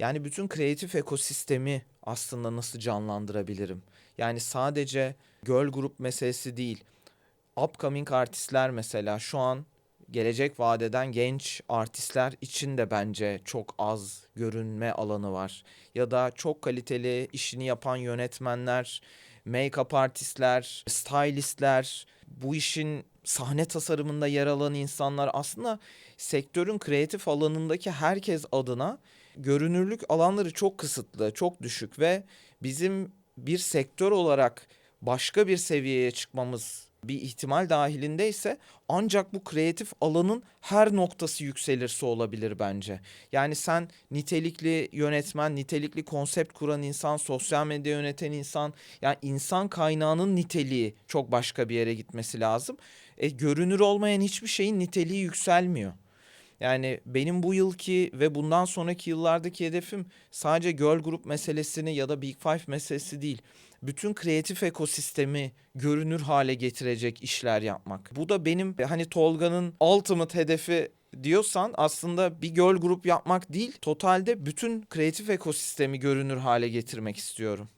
Yani bütün kreatif ekosistemi aslında nasıl canlandırabilirim? Yani sadece girl group meselesi değil. Upcoming artistler mesela şu an gelecek vadeden genç artistler için de bence çok az görünme alanı var. Ya da çok kaliteli işini yapan yönetmenler, make-up artistler, stylistler, bu işin sahne tasarımında yer alan insanlar aslında sektörün kreatif alanındaki herkes adına görünürlük alanları çok kısıtlı, çok düşük ve bizim bir sektör olarak başka bir seviyeye çıkmamız bir ihtimal dahilindeyse ancak bu kreatif alanın her noktası yükselirse olabilir bence. Yani sen nitelikli yönetmen, nitelikli konsept kuran insan, sosyal medya yöneten insan, yani insan kaynağının niteliği çok başka bir yere gitmesi lazım. E, görünür olmayan hiçbir şeyin niteliği yükselmiyor. Yani benim bu yılki ve bundan sonraki yıllardaki hedefim sadece girl group meselesini ya da Big Five meselesi değil. Bütün kreatif ekosistemi görünür hale getirecek işler yapmak. Bu da benim hani Tolga'nın ultimate hedefi diyorsan aslında bir girl group yapmak değil, totalde bütün kreatif ekosistemi görünür hale getirmek istiyorum.